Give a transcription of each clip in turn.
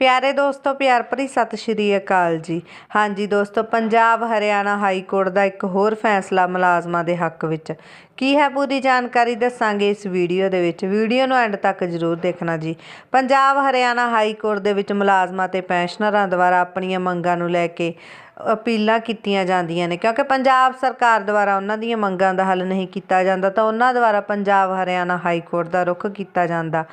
ਪਿਆਰੇ ਦੋਸਤੋ ਪਿਆਰ ਭਰੀ ਸਤਿ ਸ਼੍ਰੀ ਅਕਾਲ ਜੀ। ਹਾਂਜੀ ਦੋਸਤੋ, ਪੰਜਾਬ ਹਰਿਆਣਾ ਹਾਈ ਕੋਰਟ ਦਾ ਇੱਕ ਹੋਰ ਫੈਸਲਾ ਮੁਲਾਜ਼ਮਾਂ ਦੇ ਹੱਕ ਵਿੱਚ। ਕੀ ਹੈ ਪੂਰੀ ਜਾਣਕਾਰੀ ਦੱਸਾਂਗੇ ਇਸ ਵੀਡੀਓ ਦੇ ਵਿੱਚ। ਵੀਡੀਓ ਨੂੰ ਐਂਡ ਤੱਕ ਜ਼ਰੂਰ ਦੇਖਣਾ ਜੀ। ਪੰਜਾਬ ਹਰਿਆਣਾ ਹਾਈ ਕੋਰਟ ਦੇ ਵਿੱਚ ਮੁਲਾਜ਼ਮਾਂ ਤੇ ਪੈਨਸ਼ਨਰਾਂ ਦੁਆਰਾ ਆਪਣੀਆਂ ਮੰਗਾਂ ਨੂੰ ਲੈ ਕੇ ਅਪੀਲਾਂ ਕੀਤੀਆਂ ਜਾਂਦੀਆਂ ਨੇ, ਕਿਉਂਕਿ ਪੰਜਾਬ ਸਰਕਾਰ ਦੁਆਰਾ ਉਹਨਾਂ ਦੀਆਂ ਮੰਗਾਂ ਦਾ ਹੱਲ ਨਹੀਂ ਕੀਤਾ ਜਾਂਦਾ, ਤਾਂ ਉਹਨਾਂ ਦੁਆਰਾ ਪੰਜਾਬ ਹਰਿਆਣਾ ਹਾਈ ਕੋਰਟ ਦਾ ਰੁਖ ਕੀਤਾ ਜਾਂਦਾ।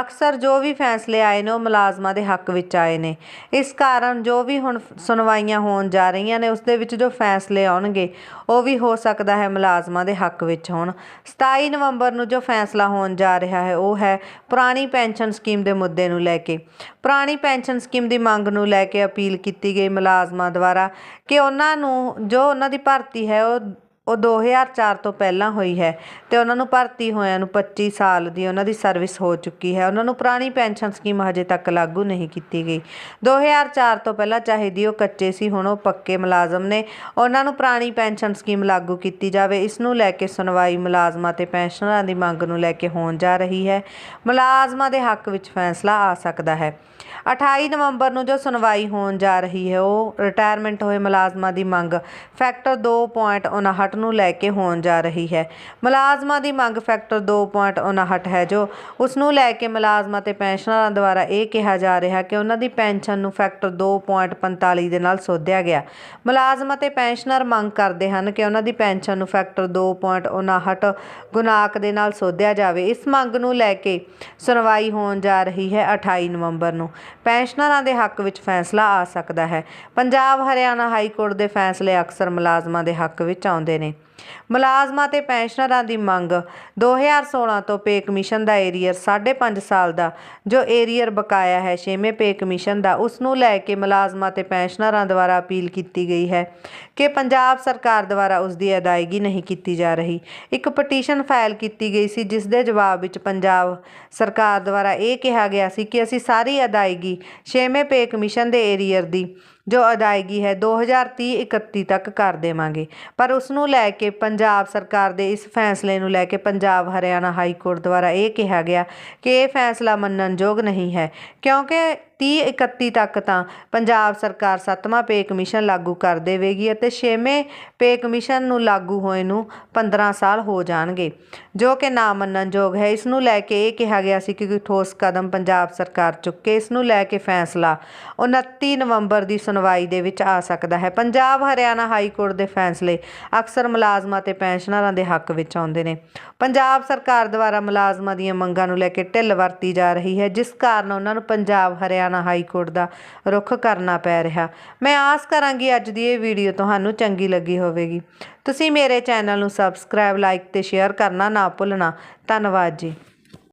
ਅਕਸਰ ਜੋ ਵੀ ਫੈਸਲੇ ਆਏ ਨੇ, ਉਹ ਮੁਲਾਜ਼ਮਾਂ ਦੇ ਹੱਕ ਵਿੱਚ ਆਏ ਨੇ। ਇਸ ਕਾਰਨ ਜੋ ਵੀ ਹੁਣ ਸੁਣਵਾਈਆਂ ਹੋਣ ਜਾ ਰਹੀਆਂ ਨੇ, ਉਸ ਦੇ ਵਿੱਚ ਜੋ ਫੈਸਲੇ ਆਉਣਗੇ, ਉਹ ਵੀ ਹੋ ਸਕਦਾ ਹੈ ਮੁਲਾਜ਼ਮਾਂ ਦੇ ਹੱਕ ਵਿੱਚ ਹੋਣ। 27 ਨਵੰਬਰ ਨੂੰ ਜੋ ਫੈਸਲਾ ਹੋਣ ਜਾ ਰਿਹਾ ਹੈ, ਉਹ ਹੈ ਪੁਰਾਣੀ ਪੈਨਸ਼ਨ ਸਕੀਮ ਦੇ ਮੁੱਦੇ ਨੂੰ ਲੈ ਕੇ। ਪੁਰਾਣੀ ਪੈਨਸ਼ਨ ਸਕੀਮ ਦੀ ਮੰਗ ਨੂੰ ਲੈ ਕੇ ਅਪੀਲ ਕੀਤੀ ਗਈ ਮੁਲਾਜ਼ਮਾਂ ਦੁਆਰਾ। ਕਿ ਉਹਨਾਂ ਨੂੰ ਜੋ ਉਹਨਾਂ ਦੀ ਭਰਤੀ ਹੈ ਉਹ ਉਹ 2004 ਤੋਂ ਪਹਿਲਾਂ ਹੋਈ ਹੈ ਤੇ ਉਹਨਾਂ ਨੂੰ ਭਰਤੀ ਹੋਇਆਂ ਨੂੰ 25 ਸਾਲ ਦੀ ਉਹਨਾਂ ਦੀ ਸਰਵਿਸ ਹੋ ਚੁੱਕੀ ਹੈ। ਉਹਨਾਂ ਨੂੰ ਪੁਰਾਣੀ ਪੈਨਸ਼ਨ ਸਕੀਮ ਹਜੇ ਤੱਕ ਲਾਗੂ ਨਹੀਂ ਕੀਤੀ ਗਈ। 2004 ਤੋਂ ਪਹਿਲਾਂ ਚਾਹੀਦੀ ਉਹ ਕੱਚੇ ਸੀ, ਹੁਣ ਉਹ ਪੱਕੇ ਮੁਲਾਜ਼ਮ ਨੇ। ਉਹਨਾਂ ਨੂੰ ਪੁਰਾਣੀ ਪੈਨਸ਼ਨ ਸਕੀਮ ਲਾਗੂ ਕੀਤੀ ਜਾਵੇ। ਇਸ ਨੂੰ ਲੈ ਕੇ ਸੁਣਵਾਈ ਮੁਲਾਜ਼ਮਾਂ ਤੇ ਪੈਨਸ਼ਨਰਾਂ ਦੀ ਮੰਗ ਨੂੰ ਲੈ ਕੇ ਹੋਣ ਜਾ ਰਹੀ ਹੈ। ਮੁਲਾਜ਼ਮਾਂ ਦੇ ਹੱਕ ਵਿੱਚ ਫੈਸਲਾ ਆ ਸਕਦਾ ਹੈ। 28 ਨਵੰਬਰ ਨੂੰ ਜੋ ਸੁਣਵਾਈ ਹੋਣ ਜਾ ਰਹੀ ਹੈ, ਉਹ ਰਿਟਾਇਰਮੈਂਟ ਹੋਏ ਮੁਲਾਜ਼ਮਾਂ ਦੀ ਮੰਗ ਫੈਕਟਰ 2.59 ਨੂੰ ਲੈ ਕੇ ਹੋਣ ਜਾ ਰਹੀ ਹੈ। ਮੁਲਾਜ਼ਮਾਂ ਦੀ ਮੰਗ ਫੈਕਟਰ 2.59 ਹੈ, ਜੋ ਉਸ ਨੂੰ ਲੈ ਕੇ ਮੁਲਾਜ਼ਮਾਂ ਤੇ ਪੈਨਸ਼ਨਰਾਂ ਦੁਆਰਾ ਇਹ ਕਿਹਾ ਜਾ ਰਿਹਾ ਕਿ ਉਹਨਾਂ ਦੀ ਪੈਨਸ਼ਨ ਨੂੰ ਫੈਕਟਰ 2.45 ਦੇ ਨਾਲ ਸੋਧਿਆ ਗਿਆ। ਮੁਲਾਜ਼ਮ ਅਤੇ ਪੈਨਸ਼ਨਰ ਮੰਗ ਕਰਦੇ ਹਨ ਕਿ ਉਹਨਾਂ ਦੀ ਪੈਨਸ਼ਨ ਨੂੰ ਫੈਕਟਰ 2.59 ਗੁਣਾਕ ਦੇ ਨਾਲ ਸੋਧਿਆ ਜਾਵੇ। ਇਸ ਮੰਗ ਨੂੰ ਲੈ ਕੇ ਸੁਣਵਾਈ ਹੋਣ ਜਾ ਰਹੀ ਹੈ 28 ਨਵੰਬਰ ਨੂੰ। ਪੈਨਸ਼ਨਰਾਂ ਦੇ ਹੱਕ ਵਿੱਚ ਫੈਸਲਾ ਆ ਸਕਦਾ ਹੈ। ਪੰਜਾਬ ਹਰਿਆਣਾ ਹਾਈ ਕੋਰਟ ਦੇ ਫੈਸਲੇ ਅਕਸਰ ਮੁਲਾਜ਼ਮਾਂ ਦੇ ਹੱਕ ਵਿੱਚ ਆਉਂਦੇ ਨੇ। ਮੁਲਾਜ਼ਮਾਂ ਤੇ ਪੈਨਸ਼ਨਰਾਂ ਦੀ ਮੰਗ। 2016 ਤੋਂ ਪੇ ਕਮਿਸ਼ਨ ਦਾ ਏਰੀਅਰ 5.5 ਸਾਲ ਦਾ। ਜੋ ਏਰੀਅਰ ਬਕਾਇਆ ਹੈ, ਛੇਵੇਂ ਪੇ ਕਮਿਸ਼ਨ ਦਾ, ਉਸ ਨੂੰ ਲੈ ਕੇ ਮੁਲਾਜ਼ਮਾਂ ਤੇ ਪੈਨਸ਼ਨਰਾਂ ਦੁਆਰਾ ਅਪੀਲ ਕੀਤੀ ਗਈ ਹੈ ਕਿ ਪੰਜਾਬ ਸਰਕਾਰ ਦੁਆਰਾ ਉਸ ਦੀ ਅਦਾਇਗੀ ਨਹੀਂ ਕੀਤੀ ਜਾ ਰਹੀ। ਇੱਕ ਪਟੀਸ਼ਨ ਫਾਈਲ ਕੀਤੀ ਗਈ ਸੀ, ਜਿਸ ਦੇ ਜਵਾਬ ਵਿੱਚ ਪੰਜਾਬ ਸਰਕਾਰ ਦੁਆਰਾ ਇਹ ਕਿਹਾ ਗਿਆ ਸੀ ਕਿ ਅਸੀਂ ਸਾਰੀ ਅਦਾਇਗੀ ਛੇਵੇਂ ਪੇ ਕਮਿਸ਼ਨ ਦੇ ਏਰੀਅਰ ਦੀ ਜੋ ਅਦਾਇਗੀ ਹੈ 2030 31 ਤੱਕ ਕਰ ਦੇਵਾਂਗੇ। ਪਰ ਉਸ ਨੂੰ ਲੈ ਕੇ ਪੰਜਾਬ ਸਰਕਾਰ ਦੇ ਇਸ ਫੈਸਲੇ ਨੂੰ ਲੈ ਕੇ ਪੰਜਾਬ ਹਰਿਆਣਾ ਹਾਈ ਕੋਰਟ ਦੁਆਰਾ ਇਹ ਕਿਹਾ ਗਿਆ ਕਿ ਇਹ ਫੈਸਲਾ ਮੰਨਣਯੋਗ ਨਹੀਂ ਹੈ। ਕਿਉਂਕਿ 30 31 ਤੱਕ ਤਾਂ ਪੰਜਾਬ ਸਰਕਾਰ ਸੱਤਵਾਂ ਪੇ ਕਮਿਸ਼ਨ ਲਾਗੂ ਕਰ ਦੇਵੇਗੀ ਅਤੇ ਛੇਵੇਂ ਪੇ ਕਮਿਸ਼ਨ ਨੂੰ ਲਾਗੂ ਹੋਏ ਨੂੰ 15 ਸਾਲ ਹੋ ਜਾਣਗੇ, ਜੋ ਕਿ ਨਾ ਮੰਨਣਯੋਗ ਹੈ। ਇਸ ਨੂੰ ਲੈ ਕੇ ਇਹ ਕਿਹਾ ਗਿਆ ਸੀ ਕਿ ਕੋਈ ਠੋਸ ਕਦਮ ਪੰਜਾਬ ਸਰਕਾਰ ਚੁੱਕੇ, ਇਸ ਨੂੰ ਲੈ ਕੇ ਫੈਸਲਾ 29 ਨਵੰਬਰ ਦੀ ਸੁਣਵਾਈ ਦੇ ਵਿੱਚ ਆ ਸਕਦਾ ਹੈ। ਪੰਜਾਬ, ਹਰਿਆਣਾ ਹਾਈ ਕੋਰਟ ਦੇ ਫੈਸਲੇ ਅਕਸਰ ਮੁਲਾਜ਼ਮਾਂ ਤੇ ਪੈਨਸ਼ਨਰਾਂ ਦੇ ਹੱਕ ਵਿੱਚ ਆਉਂਦੇ ਨੇ। ਪੰਜਾਬ ਸਰਕਾਰ ਦੁਆਰਾ ਮੁਲਾਜ਼ਮਾਂ ਦੀਆਂ ਮੰਗਾਂ ਨੂੰ ਲੈ ਕੇ ਢਿੱਲ ਵਰਤੀ ਜਾ ਰਹੀ ਹੈ, ਜਿਸ ਕਾਰਨ ਉਹਨਾਂ ਨੂੰ ਪੰਜਾਬ, ਹਰਿਆਣਾ ਹਰਿਆਣਾ ਹਾਈ ਕੋਰਟ ਦਾ ਰੁਖ ਕਰਨਾ ਪੈ ਰਿਹਾ। ਮੈਂ ਆਸ ਕਰਾਂਗੀ ਅੱਜ ਦੀ ਇਹ ਵੀਡੀਓ ਤੁਹਾਨੂੰ ਚੰਗੀ ਲੱਗੀ ਹੋਵੇਗੀ। ਤੁਸੀਂ ਮੇਰੇ ਚੈਨਲ ਨੂੰ ਸਬਸਕ੍ਰਾਈਬ ਲਾਈਕ ਤੇ ਸ਼ੇਅਰ ਕਰਨਾ ਨਾ ਭੁੱਲਣਾ। ਧੰਨਵਾਦ ਜੀ।